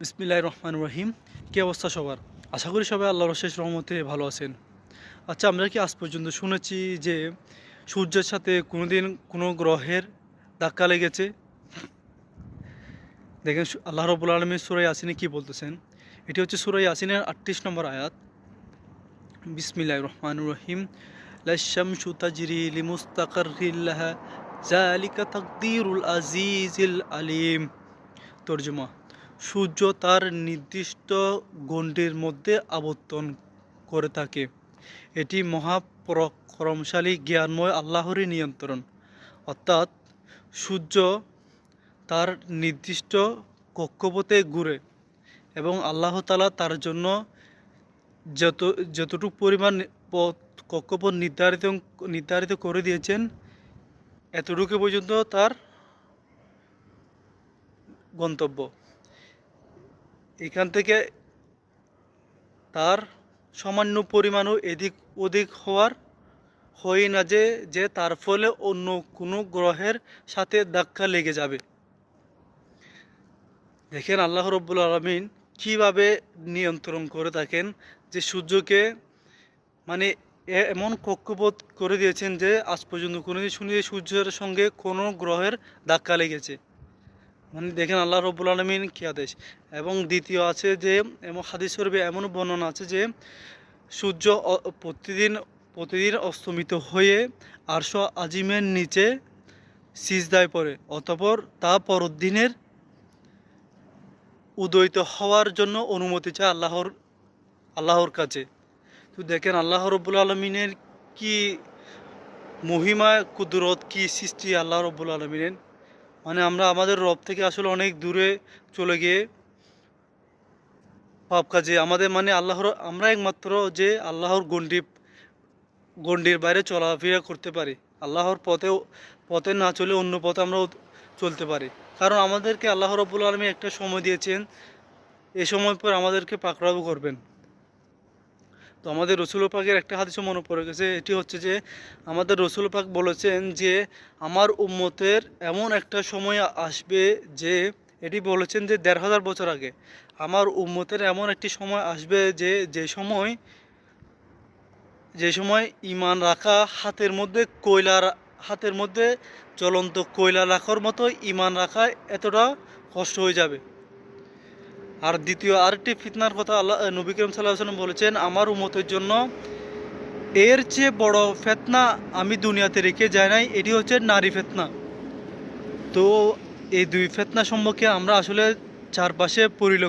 বিসমিল্লাহ রহমান রহিম। কী অবস্থা সবার? আশা করি সবাই আল্লাহর শেষ রহমতে ভালো আছেন। আচ্ছা আমরা কি আজ পর্যন্ত শুনেছি যে সূর্যের সাথে কোনোদিন কোনো গ্রহের ধাক্কা লেগেছে? দেখেন আল্লাহ রবুল আলমী সুরাই আসিনে কি বলতেছেন? এটি হচ্ছে সুরাই আসিনের আটত্রিশ নম্বর আয়াত। বিসমিল্লাহ রহমান রহিম। লাশাম সুতাজরি লিমুস্তাকার জালিকা তাকদিরুল আজিজিল আলিম। তর্জমা। সূর্য তার নির্দিষ্ট গণ্ডির মধ্যে আবর্তন করে থাকে। এটি মহাপরাক্রমশালী জ্ঞানময় আল্লাহরই নিয়ন্ত্রণ। অর্থাৎ সূর্য তার নির্দিষ্ট কক্ষপথে ঘুরে এবং আল্লাহ তালা তার জন্য যত, যতটুকু পরিমাণ পথ, কক্ষপথ নির্ধারিত নির্ধারিত করে দিয়েছেন, এতটুকু পর্যন্ত তার গন্তব্য। এখান থেকে তার সামান্য পরিমাণও এদিক ওদিক হওয়ার হয় না যে যে তার ফলে অন্য কোনো গ্রহের সাথে ধাক্কা লেগে যাবে। দেখেন আল্লাহ রব্বুল আলমিন কীভাবে নিয়ন্ত্রণ করে থাকেন যে সূর্যকে মানে এমন কক্ষপথ করে দিয়েছেন যে আজ পর্যন্ত কোনোদিন শুনি সূর্যের সঙ্গে কোনো গ্রহের ধাক্কা লেগেছে। মানে দেখেন আল্লাহ রব্বুল আলমিন কি আদেশ? এবং দ্বিতীয় আছে যে এবং হাদিস শরীফে এমন বর্ণনা আছে যে, সূর্য প্রতিদিন প্রতিদিন অস্তমিত হয়ে আরশ আজিমের নিচে সিজদায় পড়ে। অতপর তা পরের দিনের উদয়িত হওয়ার জন্য অনুমতি চায় আল্লাহর আল্লাহর কাছে। তো দেখেন আল্লাহ রব্বুল আলমিনের কি মহিমা, কুদরত, কি সৃষ্টি আল্লাহ রব্বুল আলমিনের? মানে আমরা আমাদের রব থেকে আসলে অনেক দূরে চলে গিয়ে পাপ কাজে, আমাদের মানে আল্লাহর, আমরা একমাত্র যে আল্লাহর গণ্ডি, গণ্ডির বাইরে চলাফেরা করতে পারি। আল্লাহর পথে পথে না চলে অন্য পথে আমরা চলতে পারি। কারণ আমাদেরকে আল্লাহ রব্বুল আলমী একটা সময় দিয়েছেন, এ সময় পর আমাদেরকে পাকড়াও করবেন। তো আমাদের রসুল পাকের একটা হাদিসও মনে পড়ে গেছে, এটি হচ্ছে যে আমাদের রসুল পাক বলেছেন যে আমার উম্মতের এমন একটা সময় আসবে যে, এটি বলেছেন যে দেড় হাজার বছর আগে, আমার উম্মতের এমন একটি সময় আসবে যে যে সময় যে সময় ইমান রাখা হাতের মধ্যে কয়লা হাতের মধ্যে জ্বলন্ত কয়লা রাখার মতো ইমান রাখা এতটা কষ্ট হয়ে যাবে। আর দ্বিতীয় আরেকটি ফিতনার কথা আল্লাহ নবী করিম সাল্লাহ সাল্লাম বলেছেন, আমার উমতের জন্য এর চেয়ে বড় ফেতনা আমি দুনিয়াতে রেখে যাই নাই, এটি হচ্ছে নারী ফেতনা। তো এই দুই ফেতনা সম্পর্কে আমরা আসলে চারপাশে পরিলক্ষিত